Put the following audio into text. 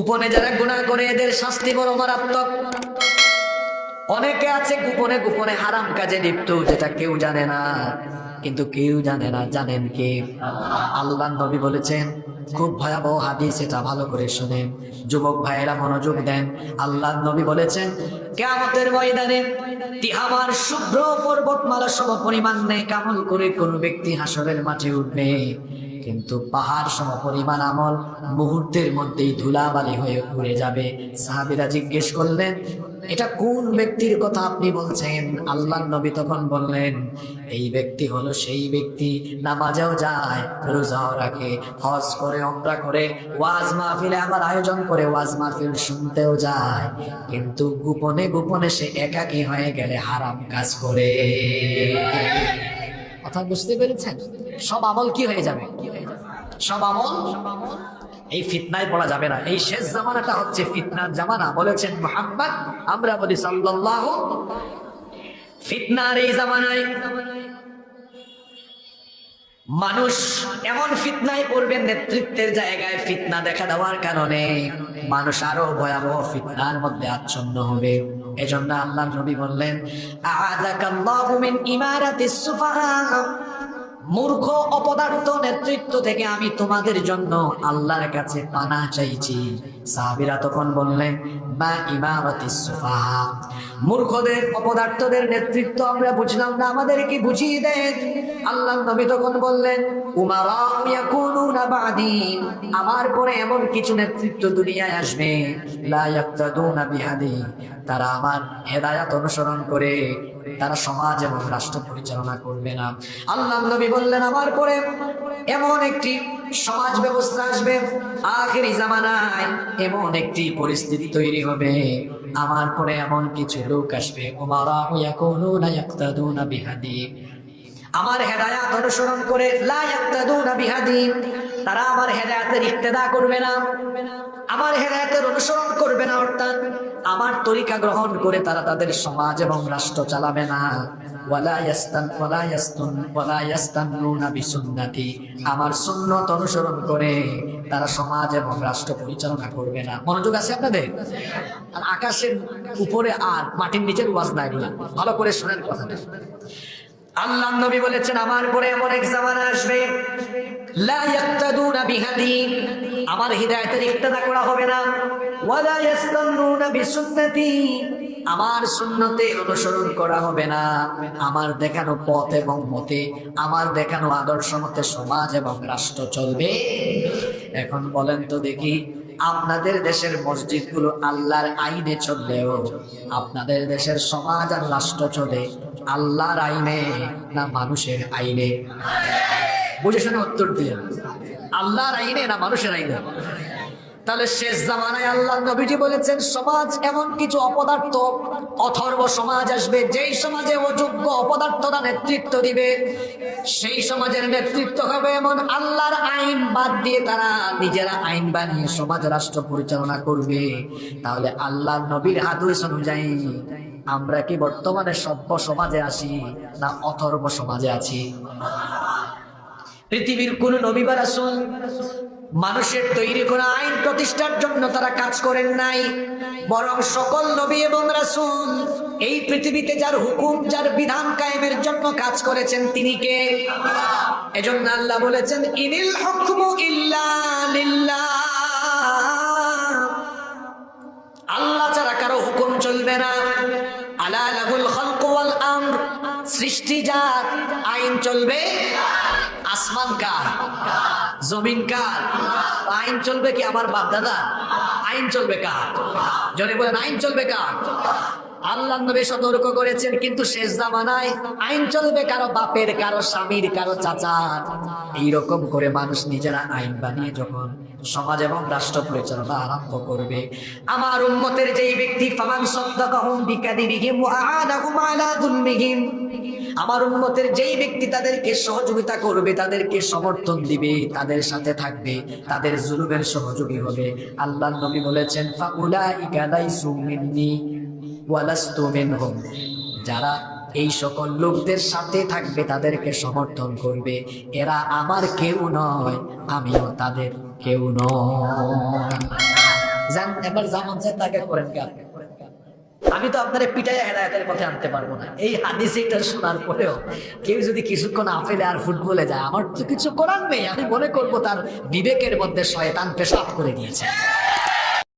গোপনে যারা গুণা করে, এদের শাস্তি বড় মারাত্মক। অনেকে আছে গোপনে গোপনে হারাম কাজে লিপ্ত, যেটা কেউ জানে না। কিন্তু কেউ জানে না, জানেন কে? আল্লাহ নবী বলেছেন, খুব ভয়াবহ হাদিস, এটা ভালো করে শুনেন। যুবক ভাইয়েরা মনোযোগ দেন। আল্লাহ নবী বলেছেন, কেয়ামতের ময়দানে তিহামার শুভ্র পর্বতমালা সম পরিমাণ নেই কামল করে কোন ব্যক্তি হাসরের মাঠে উঠবে। কিন্তু পাহাড় সম পরিমাণ আমল মুহূর্তের মধ্যেই ধুলাবালি হয়ে উড়ে যাবে। সাহাবিরা জিজ্ঞেস করলেন, এটা কোন ব্যক্তির কথা আপনি বলছেন? আল্লাহ নবী তখন বললেন, এই ব্যক্তি হলো সেই ব্যক্তি, নামাজেও যায়, রোজাও রাখে, হজ করে অমরা করে, ওয়াজ মাহফিলে আমার আয়োজন করে, ওয়াজ মাহফিল শুনতেও যায়। কিন্তু গোপনে গোপনে সে একাকী হয়ে গেলে হারাম কাজ করে। কথা বুঝতে পেরেছেন? সব আমল কি হয়ে যাবে? সব আমল এই ফিতনায় পড়া যাবে না। এই শেষ জামানাটা হচ্ছে ফিতনার জামানা। বলেছেন মোহাম্মদ আমরা বলি সাল্লাহ ফিতনার এই জামানায় মানুষ এমন ফিতনায় পড়বে নেতৃত্বের জায়গায় ফিতনা দেখা দেওয়ার কারণে মানুষ আরও ভয়াবহ ফিতনার মধ্যে আচ্ছন্ন হবে। এজন্য আল্লাহ নবী বললেন আযাকাল্লাহু মিন ইমারাতিস সুফাহা? মূর্খ অপদার্থ নেতৃত্ব থেকে আমি তোমাদের জন্য আল্লাহর কাছে পানা চাইছি। সাহাবিরা তখন বললেন বা ইমারতিস সুফাহা মূর্খদের, অপদার্থদের নেতৃত্ব আমরা বুঝলাম না, আমাদেরকে বুঝিয়ে দেন। আল্লাহ নবী তখন বললেন, উমারা ইয়াকুনুনা বাদি। আমার পরে এমন কিছু নেতৃত্ব দুনিয়ায় আসবে, লা ইয়াক্তাদুনা বিহাদি। তারা আমার হেদায়াত অনুসরণ করে তারা সমাজ এবং রাষ্ট্র পরিচালনা করবে না। আল্লাহ নবী বললেন, আমার পরে এমন একটি সমাজ ব্যবস্থা আসবে, আখেরি জামানায় এমন একটি পরিস্থিতি তৈরি হবে। আমার পরে এমন কিছু লোক আসবে আমার হেদায়াত অনুসরণ করে তারা আমার হেদায়াতের ইক্তেদা করবে না, আমার হেদায়তের অনুসরণ করবে না, অর্থাৎ আমার তরিকা গ্রহণ করে তারা তাদের সমাজ এবং রাষ্ট্র চালাবে না। আমার সুন্নত অনুসরণ করে তারা সমাজ এবং রাষ্ট্র পরিচালনা করবে না। মনোযোগ আছে আপনাদের? আর আকাশের উপরে আর মাটির নিচের ওয়াজ না ভালো করে শোনেন কথাটা। আল্লাহ নবী বলেছেন, আমার পরে এমন এক জামানা আসবে আমার হিদায়াতের করা হবে না। আমার সুন্নতে অনুসরণ করা হবে না। আমার দেখানো পথ এবং মতে, আমার দেখানো আদর্শ মতে সমাজ এবং রাষ্ট্র চলবে। এখন বলেন তো দেখি, আপনাদের দেশের মসজিদগুলো আল্লাহর আইনে চললেও আপনাদের দেশের সমাজ আর রাষ্ট্র চলে আল্লাহর আইনে না মানুষের আইনে? বুঝে শুনে উত্তর দিয়ে। আল্লাহর আইনে না মানুষের আইনে? তাহলে শেষ জামানায় আল্লাহ নবীজি বলেছেন, সমাজ এমন কিছু অপদার্থ, অথর্ব সমাজ আসবে, যেই সমাজে অযোগ্য অপদার্থরা নেতৃত্ব দিবে, সেই সমাজের নেতৃত্ব হবে এমন আল্লাহর আইন বাদ দিয়ে তারা নিজেরা আইন বানিয়ে সমাজ রাষ্ট্র পরিচালনা করবে। তাহলে আল্লাহ নবীর হাদিস অনুযায়ী আমরা কি বর্তমানে সভ্য সমাজে আছি না অথর্ব সমাজে আছি? পৃথিবীর কোন নবী বা রাসুল মানুষের তৈরি কোন আইন প্রতিষ্ঠার জন্য তারা কাজ করেন নাই। বরং সকল নবী এবং রাসুল এই পৃথিবীতে যার হুকুম, যার বিধান কায়েমের জন্য কাজ করেছেন তিনি কে? এজন্য আল্লাহ বলেছেন, ইনিল হুকমু সৃষ্টি যার আইন চলবে। আসমান কার? জমিন কার? আইন চলবে কি আমার বাপ দাদা আইন চলবে কার? জনে বলেন, আইন চলবে কার? আল্লাহ নবী সতর্ক করেছেন, কিন্তু শেষ জামানায় আইন চলবে কারও বাপের, কারও স্বামীর, কারও চাচার। এইরকম করে মানুষ নিজেরা আইন বানিয়ে যখন সমাজ এবং রাষ্ট্র পরিচালনা আরম্ভ করবে, আমার উন্মতের যেই ব্যক্তি আমার উন্মতের যেই ব্যক্তি তাদেরকে সহযোগিতা করবে, তাদেরকে সমর্থন দিবে, তাদের সাথে থাকবে, তাদের জুলুমের সহযোগী হবে। আল্লাহ নবী বলেছেন, ফাউলাইকা লাইসু মিন্নি যারা এই সকল লোকদের সাথে থাকবে, তাদেরকে সমর্থন করবে। এরা আমার কেউ নয়, আমিও তাদের কেউ নয়। এবার যেমন তাকে করেন আমি তো আপনার পিটাই হেদায়তের পথে আনতে পারব না। এই হাদিস এটা শোনার পরেও কেউ যদি কিছুক্ষণ আপেলে আর ফুটবলে যায়, আমার তো কিছু করার নেই। আমি মনে করব তার বিবেকের মধ্যে শয়তান পেশাব করে দিয়েছে।